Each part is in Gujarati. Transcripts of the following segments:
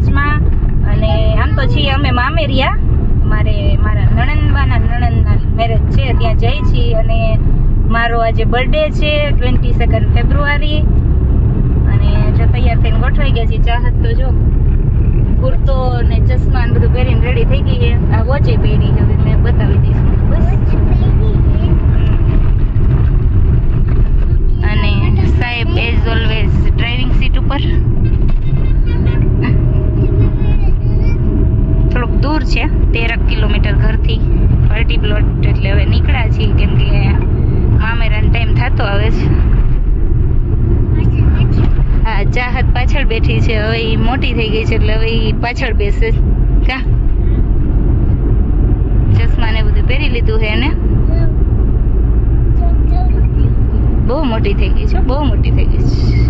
મેરેજમાં અને આમ તો છીએ અમે મામેરિયા મારે મારા નણંદબાના નણંદના મેરેજ છે, ત્યાં જઈ છીએ અને મારો આજે બર્થડે છે ટ્વેન્ટી સેકન્ડ ફેબ્રુઆરી અને જો તૈયાર થઈને ગોઠવાઈ ગયા છીએ, ચાહત તો જો કુર્તો ને ચશ્મા ને બધું પહેરીને રેડી થઈ ગઈ છે. આ વોચે પહેરી, હવે મેં બતાવી દઈશ બસ અને સાહેબ એઝ ઓલવેઝ ડ્રાઇવિંગ સીટ ઉપર થોડુંક દૂર છે તેરક કિલોમીટર ઘરથી પાર્ટી પ્લોટ એટલે હવે નીકળ્યા છીએ કેમ કે મામેરાનો ટાઈમ થતો આવે છે હા ચાહત પાછળ બેઠી છે હવે એ મોટી થઈ ગઈ છે એટલે હવે એ પાછળ બેસે. કા ચશ્મા ને બધું પહેરી લીધું છે એને? બહુ મોટી થઈ ગઈ છે બહુ મોટી થઈ ગઈ છે.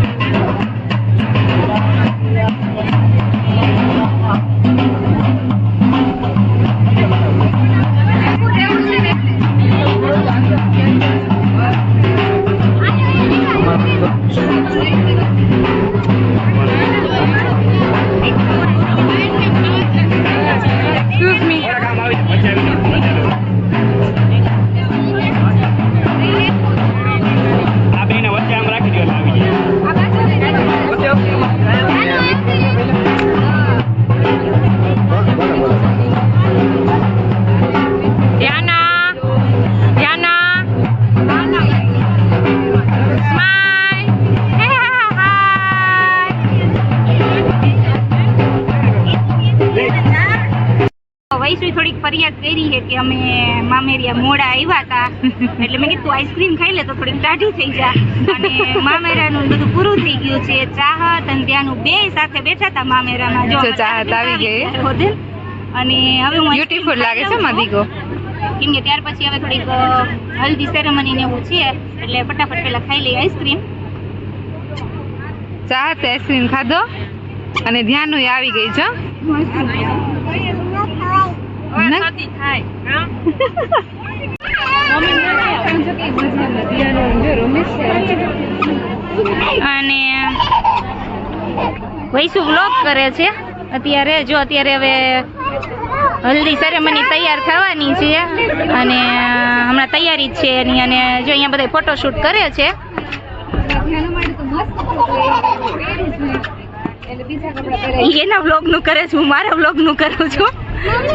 ફરિયાદ કરી છે કે અમે મામેરિયા મોડા આવ્યા હતા એટલે મેં કીધું આઈસ્ક્રીમ ખાઈ લે તો થોડીક ટાઢી થઈ જા. અને મામેરાનું બધું પૂરું થઈ ગયું છે ચાહત અને ત્યાંનું બે સાથે બેઠા હતા મામેરામાં. જો ચાહત આવી ગઈ. હોટેલ. અને હવે હું બ્યુટીફુલ લાગે છે મધીકો? કેમ કે ત્યાર પછી હવે થોડીક હલ્દી સેરેમની ને એવું છે એટલે ફટાફટ પેલા ખાઈ લઈએ આઈસ્ક્રીમ ચાહત આઈસ્ક્રીમ ખાધો? અને ધ્યાનું આવી ગઈ છે અને વૈસુ વ્લોગ કરે છે. અત્યારે જો અત્યારે હવે હલ્દી સેરેમની તૈયાર થવાની છે. અને હમણાં તૈયારી જ છે એની. અને જો અહીંયા બધા ફોટોશૂટ કરે છે. એના વ્લોગનું કરે છે. હું મારા વ્લોગનું કરું છું.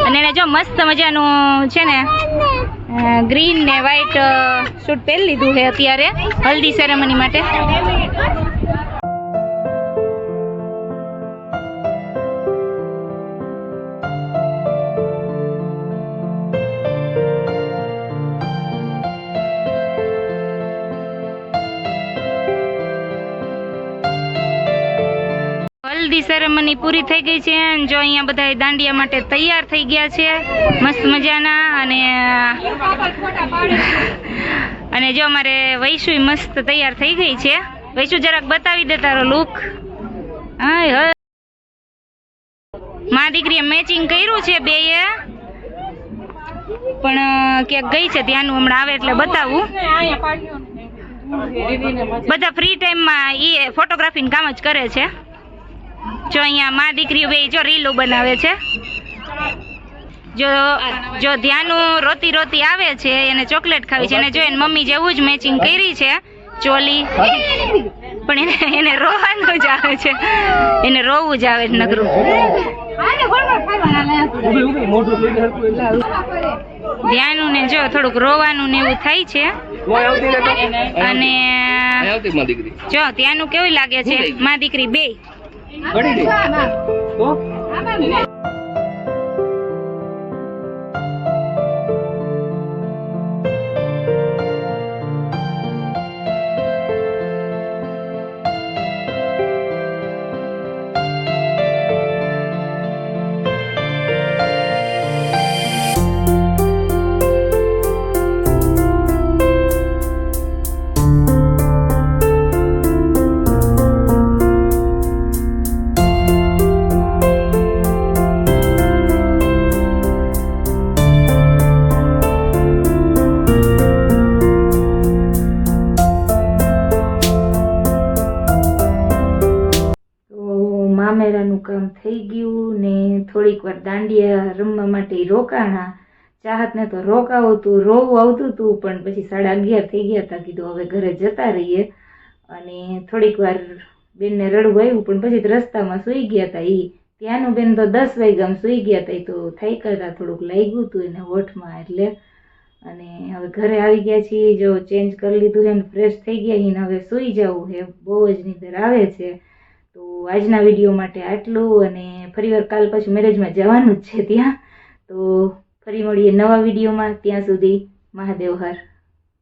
અને એને જો મસ્ત મજાનું છે ને ગ્રીન ને વ્હાઈટ શૂટ પહેરી લીધું છે અત્યારે હલ્દી સેરેમની માટે. હલ્દી સેરેમની પૂરી થઈ ગઈ છે અને જો અહીંયા બધા દાંડિયા માટે તૈયાર થઈ ગયા છે. મસ્ત મજાના અને અને જો અમારે વૈશુ મસ્ત તૈયાર થઈ ગઈ છે. વૈશુ જરાક બતાવી દે તારો લુક હા મા દીકરીએ મેચિંગ કર્યું છે બે પણ ક્યાંક ગઈ છે ત્યાંનું હમણાં આવે એટલે બતાવું. બધા ફ્રી ટાઈમમાં એ ફોટોગ્રાફીનું કામ જ કરે છે. જો અહીંયા માં દીકરીઓ બે જો રીલો બનાવે છે. જો જો ધ્યાનું રોતી રોતી આવે છે એને ચોકલેટ ખાવી છે. એને જો એને મમ્મી જેવું જ મેચિંગ કરી છે ચોલી. પણ એને એને રોવાનું જ આવે છે. એને રોવું જ આવે છે નગરું ધ્યાનું ને જો થોડુંક રોવાનું ને એવું થાય છે. અને જો ત્યાંનું કેવું લાગે છે? મા દીકરી બે. તો મામેરાનું કામ થઈ ગયું ને થોડીક વાર દાંડિયા રમવા માટે રોકાણા. ચાહતને તો રોકાવું તું, રોવું આવતું હતું પણ પછી સાડા અગિયાર થઈ ગયા હતા, કીધું હવે ઘરે જતા રહીએ. અને થોડીક વાર બેનને રડવું આવ્યું, પણ પછી રસ્તામાં સૂઈ ગયા હતા એ ત્યાંનું બેન તો દસ વાગ્યામાં સૂઈ ગયા હતા એ તો થઈ કરતા થોડુંક લાગ્યું હતું એને હોઠમાં એટલે. અને હવે ઘરે આવી ગયા છીએ, જો ચેન્જ કરી લીધું છે ફ્રેશ થઈ ગયા એને હવે સૂઈ જવું છે, બહુ જ નીંદર આવે છે. તો આજના વીડિયો માટે આટલું અને ફરીવાર કાલ પછી મેરેજમાં જવાનું જ છે ત્યાં. તો ફરી મળીએ નવા વિડીયોમાં. ત્યાં સુધી મહાદેવ હર.